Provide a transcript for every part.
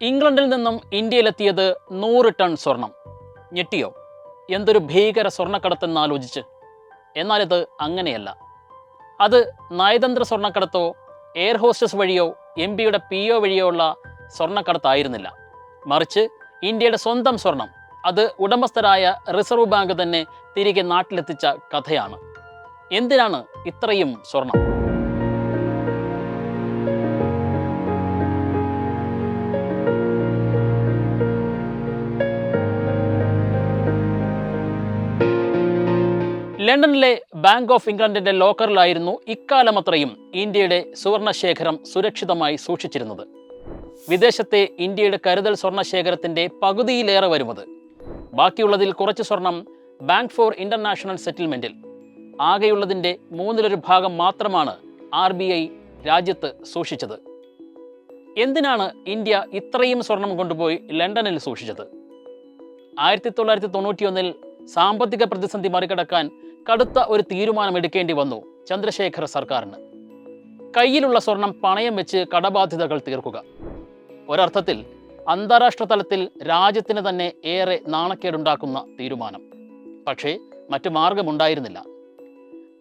ഇംഗ്ലണ്ടിൽ നിന്നും ഇന്ത്യയിലെത്തിയത് നൂറ് ടൺ സ്വർണം. ഞെട്ടിയോ? എന്തൊരു ഭീകര സ്വർണക്കടത്തെന്ന് ആലോചിച്ച്. എന്നാലിത് അങ്ങനെയല്ല. അത് നയതന്ത്ര സ്വർണക്കടത്തോ എയർ ഹോസ്റ്റസ് വഴിയോ എം പിയുടെ പി ഒ വഴിയോ ഉള്ള സ്വർണക്കടത്തായിരുന്നില്ല. മറിച്ച് ഇന്ത്യയുടെ സ്വന്തം സ്വർണം അത് ഉടമസ്ഥരായ റിസർവ് ബാങ്ക് തന്നെ തിരികെ നാട്ടിലെത്തിച്ച കഥയാണ്. എന്തിനാണ് ഇത്രയും സ്വർണം? ലണ്ടനിലെ ബാങ്ക് ഓഫ് ഇംഗ്ലണ്ടിന്റെ ലോക്കറിലായിരുന്നു ഇക്കാലമത്രയും ഇന്ത്യയുടെ സുവർണശേഖരം സുരക്ഷിതമായി സൂക്ഷിച്ചിരുന്നത്. വിദേശത്തെ ഇന്ത്യയുടെ കരുതൽ സ്വർണശേഖരത്തിന്റെ പകുതിയിലേറെ വരുമത്. ബാക്കിയുള്ളതിൽ കുറച്ച് സ്വർണം ബാങ്ക് ഫോർ ഇന്റർനാഷണൽ സെറ്റിൽമെന്റിൽ ആകെയുള്ളതിന്റെ മൂന്നിലൊരു ഭാഗം മാത്രമാണ് ആർ ബി ഐ രാജ്യത്ത് സൂക്ഷിച്ചത്. എന്തിനാണ് ഇന്ത്യ ഇത്രയും സ്വർണം കൊണ്ടുപോയി ലണ്ടനിൽ സൂക്ഷിച്ചത്? ആയിരത്തി തൊള്ളായിരത്തി തൊണ്ണൂറ്റിയൊന്നിൽ സാമ്പത്തിക പ്രതിസന്ധി മറികടക്കാൻ കടുത്ത ഒരു തീരുമാനമെടുക്കേണ്ടി വന്നു ചന്ദ്രശേഖർ സർക്കാരിന്. കയ്യിലുള്ള സ്വർണം പണയം വെച്ച് കടബാധ്യതകൾ തീർക്കുക. ഒരർത്ഥത്തിൽ അന്താരാഷ്ട്ര തലത്തിൽ രാജ്യത്തിന് തന്നെ ഏറെ നാണക്കേടുണ്ടാക്കുന്ന തീരുമാനം. പക്ഷേ മറ്റു മാർഗമുണ്ടായിരുന്നില്ല.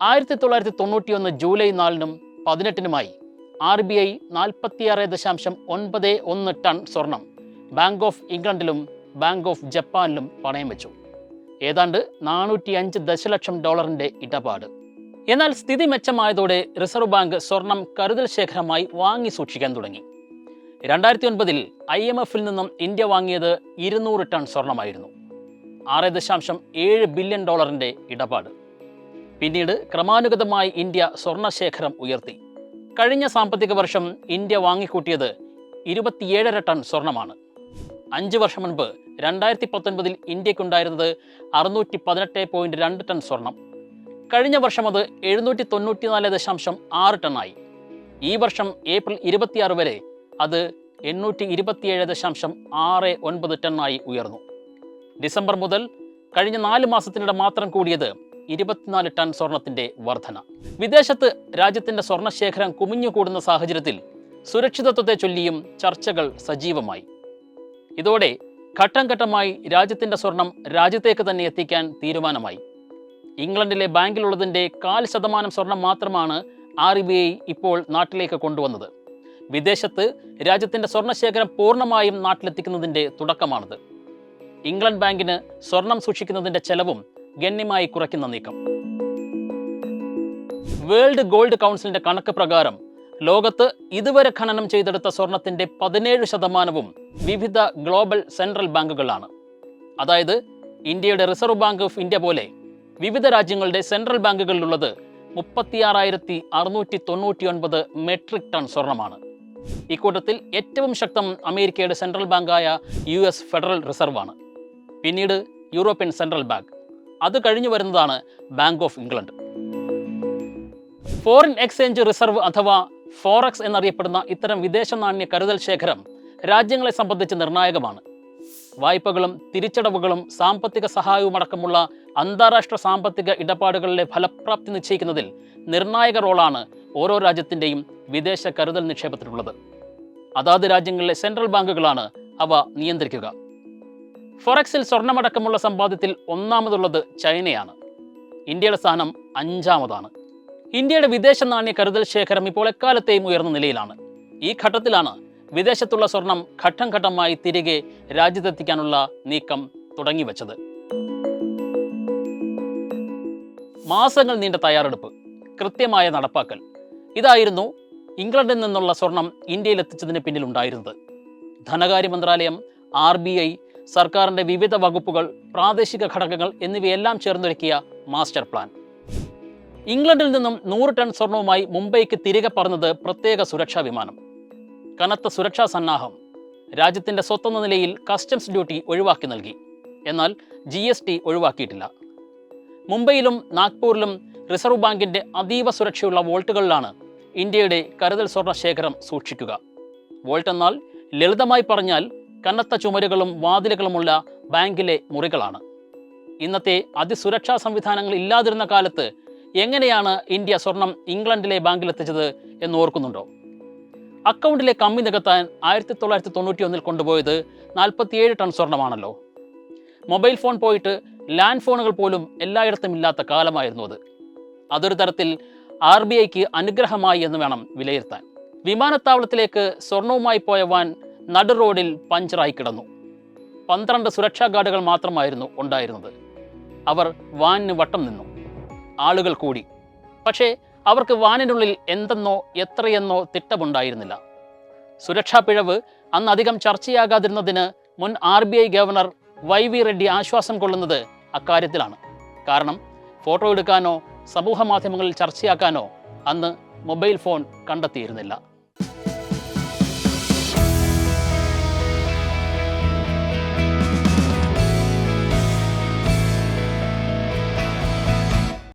ആയിരത്തി തൊള്ളായിരത്തി തൊണ്ണൂറ്റിയൊന്ന് ജൂലൈ നാലിനും പതിനെട്ടിനുമായി ആർ ബി ഐ നാൽപ്പത്തിയാറ് ദശാംശം ഒൻപത് ഒന്ന് ടൺ സ്വർണം ബാങ്ക് ഓഫ് ഇംഗ്ലണ്ടിലും ബാങ്ക് ഓഫ് ജപ്പാനിലും പണയം വെച്ചു. ഏതാണ്ട് നാനൂറ്റി അഞ്ച് ദശലക്ഷം ഡോളറിന്റെ ഇടപാട്. എന്നാൽ സ്ഥിതി മെച്ചമായതോടെ റിസർവ് ബാങ്ക് സ്വർണം കരുതൽ ശേഖരമായി വാങ്ങി സൂക്ഷിക്കാൻ തുടങ്ങി. രണ്ടായിരത്തി ഒൻപതിൽ ഐ എം എഫിൽ നിന്നും ഇന്ത്യ വാങ്ങിയത് ഇരുന്നൂറ് ടൺ സ്വർണമായിരുന്നു. ആറ് ദശാംശം ഏഴ് ബില്യൺ ഡോളറിന്റെ ഇടപാട്. പിന്നീട് ക്രമാനുഗതമായി ഇന്ത്യ സ്വർണശേഖരം ഉയർത്തി. കഴിഞ്ഞ സാമ്പത്തിക വർഷം ഇന്ത്യ വാങ്ങിക്കൂട്ടിയത് ഇരുപത്തിയേഴര ടൺ സ്വർണമാണ്. അഞ്ച് വർഷം മുൻപ് രണ്ടായിരത്തി പത്തൊൻപതിൽ ഇന്ത്യക്കുണ്ടായിരുന്നത് അറുന്നൂറ്റി പതിനെട്ട് പോയിന്റ് രണ്ട് ടൺ സ്വർണം. കഴിഞ്ഞ വർഷം അത് എഴുന്നൂറ്റി തൊണ്ണൂറ്റിനാല് ദശാംശം ആറ് ടണ്ണായി. ഈ വർഷം ഏപ്രിൽ ഇരുപത്തിയാറ് വരെ അത് എണ്ണൂറ്റി ഇരുപത്തിയേഴ് ദശാംശം ആറ് ഒൻപത് ടണ്ണായി ഉയർന്നു. ഡിസംബർ മുതൽ കഴിഞ്ഞ നാല് മാസത്തിനിടെ മാത്രം കൂടിയത് ഇരുപത്തിനാല് ടൺ സ്വർണത്തിന്റെ വർധന. വിദേശത്ത് രാജ്യത്തിന്റെ സ്വർണശേഖരം കുമിഞ്ഞുകൂടുന്ന സാഹചര്യത്തിൽ സുരക്ഷിതത്വത്തെ ചൊല്ലിയും ചർച്ചകൾ സജീവമായി. ഇതോടെ ഘട്ടം ഘട്ടമായി രാജ്യത്തിന്റെ സ്വർണം രാജ്യത്തേക്ക് തന്നെ എത്തിക്കാൻ തീരുമാനമായി. ഇംഗ്ലണ്ടിലെ ബാങ്കിലുള്ളതിന്റെ കാൽ ശതമാനം സ്വർണം മാത്രമാണ് ആർ ബി ഐ ഇപ്പോൾ നാട്ടിലേക്ക് കൊണ്ടുവന്നത്. വിദേശത്ത് രാജ്യത്തിന്റെ സ്വർണശേഖരം പൂർണമായും നാട്ടിലെത്തിക്കുന്നതിന്റെ തുടക്കമാണിത്. ഇംഗ്ലണ്ട് ബാങ്കിന് സ്വർണം സൂക്ഷിക്കുന്നതിന്റെ ചെലവും ഗണ്യമായി കുറയ്ക്കുന്ന നീക്കം. വേൾഡ് ഗോൾഡ് കൗൺസിലിന്റെ കണക്ക് പ്രകാരം ലോകത്ത് ഇതുവരെ ഖനനം ചെയ്തെടുത്ത സ്വർണത്തിന്റെ പതിനേഴ് ശതമാനവും വിവിധ ഗ്ലോബൽ സെൻട്രൽ ബാങ്കുകളാണ്. അതായത് ഇന്ത്യയുടെ റിസർവ് ബാങ്ക് ഓഫ് ഇന്ത്യ പോലെ വിവിധ രാജ്യങ്ങളുടെ സെൻട്രൽ ബാങ്കുകളിലുള്ളത് മുപ്പത്തിയാറായിരത്തി അറുന്നൂറ്റി തൊണ്ണൂറ്റി ഒൻപത് മെട്രിക് ടൺ സ്വർണമാണ്. ഇക്കൂട്ടത്തിൽ ഏറ്റവും ശക്തം അമേരിക്കയുടെ സെൻട്രൽ ബാങ്കായ യു എസ് ഫെഡറൽ റിസർവ് ആണ് പിന്നീട് യൂറോപ്യൻ സെൻട്രൽ ബാങ്ക്. അത് കഴിഞ്ഞു വരുന്നതാണ് bank of England. Foreign exchange reserve അഥവാ ഫോറക്സ് എന്നറിയപ്പെടുന്ന ഇത്തരം വിദേശ നാണ്യ കരുതൽ ശേഖരം രാജ്യങ്ങളെ സംബന്ധിച്ച് നിർണായകമാണ്. വായ്പകളും തിരിച്ചടവുകളും സാമ്പത്തിക സഹായവും അടക്കമുള്ള അന്താരാഷ്ട്ര സാമ്പത്തിക ഇടപാടുകളിലെ ഫലപ്രാപ്തി നിശ്ചയിക്കുന്നതിൽ നിർണായക റോളാണ് ഓരോ രാജ്യത്തിന്റെയും വിദേശ കരുതൽ നിക്ഷേപത്തിനുള്ളത് അതാത് രാജ്യങ്ങളിലെ സെൻട്രൽ ബാങ്കുകളാണ് അവ നിയന്ത്രിക്കുക. ഫൊറക്സിൽ സ്വർണമടക്കമുള്ള സമ്പാദ്യത്തിൽ ഒന്നാമതുള്ളത് ചൈനയാണ്. ഇന്ത്യയുടെ സ്ഥാനം അഞ്ചാമതാണ്. ഇന്ത്യയുടെ വിദേശ നാണ്യ കരുതൽ ശേഖരം ഇപ്പോൾ എക്കാലത്തെയും ഉയർന്ന നിലയിലാണ്. ഈ ഘട്ടത്തിലാണ് വിദേശത്തുള്ള സ്വർണം ഘട്ടം ഘട്ടമായി തിരികെ രാജ്യത്തെത്തിക്കാനുള്ള നീക്കം തുടങ്ങിവെച്ചത്. മാസങ്ങൾ നീണ്ട തയ്യാറെടുപ്പ് കൃത്യമായ നടപ്പാക്കൽ. ഇതായിരുന്നു ഇംഗ്ലണ്ടിൽ നിന്നുള്ള സ്വർണം ഇന്ത്യയിൽ എത്തിച്ചതിന് പിന്നിലുണ്ടായിരുന്നത്. ധനകാര്യ മന്ത്രാലയം ആർ ബി ഐ സർക്കാരിന്റെ വിവിധ വകുപ്പുകൾ പ്രാദേശിക ഘടകങ്ങൾ എന്നിവയെല്ലാം ചേർന്നൊരുക്കിയ മാസ്റ്റർ പ്ലാൻ. ഇംഗ്ലണ്ടിൽ നിന്നും നൂറ് ടൺ സ്വർണവുമായി മുംബൈക്ക് തിരികെ പറഞ്ഞത് പ്രത്യേക സുരക്ഷാ വിമാനം. കനത്ത സുരക്ഷാ സന്നാഹം രാജ്യത്തിന്റെ സ്വത്തെന്ന നിലയിൽ കസ്റ്റംസ് ഡ്യൂട്ടി ഒഴിവാക്കി നൽകി. എന്നാൽ ജി എസ് ടി ഒഴിവാക്കിയിട്ടില്ല. മുംബൈയിലും നാഗ്പൂരിലും റിസർവ് ബാങ്കിന്റെ അതീവ സുരക്ഷയുള്ള വോൾട്ടുകളിലാണ് ഇന്ത്യയുടെ കരുതൽ സ്വർണ ശേഖരം സൂക്ഷിക്കുക. വോൾട്ട് എന്നാൽ ലളിതമായി പറഞ്ഞാൽ കനത്ത ചുമരുകളും വാതിലുകളുമുള്ള ബാങ്കിലെ മുറികളാണ്. ഇന്നത്തെ അതിസുരക്ഷാ സംവിധാനങ്ങൾ ഇല്ലാതിരുന്ന കാലത്ത് എങ്ങനെയാണ് ഇന്ത്യ സ്വർണം ഇംഗ്ലണ്ടിലെ ബാങ്കിലെത്തിച്ചത് എന്ന് ഓർക്കുന്നുണ്ടോ? അക്കൗണ്ടിലെ കമ്മി നികത്താൻ ആയിരത്തി തൊള്ളായിരത്തി തൊണ്ണൂറ്റി ഒന്നിൽ കൊണ്ടുപോയത് നാൽപ്പത്തിയേഴ് ടൺ സ്വർണമാണല്ലോ. മൊബൈൽ ഫോൺ പോയിട്ട് ലാൻഡ് ഫോണുകൾ പോലും എല്ലായിടത്തും ഇല്ലാത്ത കാലമായിരുന്നു അത്. അതൊരു തരത്തിൽ ആർ ബി ഐക്ക് അനുഗ്രഹമായി എന്ന് വേണം വിലയിരുത്താൻ. വിമാനത്താവളത്തിലേക്ക് സ്വർണവുമായി പോയ വാൻ നടു റോഡിൽ പഞ്ചറായി കിടന്നു. പന്ത്രണ്ട് സുരക്ഷാ ഗാർഡുകൾ മാത്രമായിരുന്നു ഉണ്ടായിരുന്നത്. അവർ വാനിന് വട്ടം നിന്നു. ആളുകൾ കൂടി. പക്ഷേ അവർക്ക് വാനിനുള്ളിൽ എന്തെന്നോ എത്രയെന്നോ തിട്ടമുണ്ടായിരുന്നില്ല. സുരക്ഷാ പിഴവ് അന്ന് അധികം ചർച്ചയാകാതിരുന്നതിന് മുൻ R B I governor Y V Reddy ആശ്വാസം കൊള്ളുന്നത് അക്കാര്യത്തിലാണ്. കാരണം ഫോട്ടോ എടുക്കാനോ സമൂഹ മാധ്യമങ്ങളിൽ ചർച്ചയാക്കാനോ അന്ന് മൊബൈൽ ഫോൺ കണ്ടെത്തിയിരുന്നില്ല.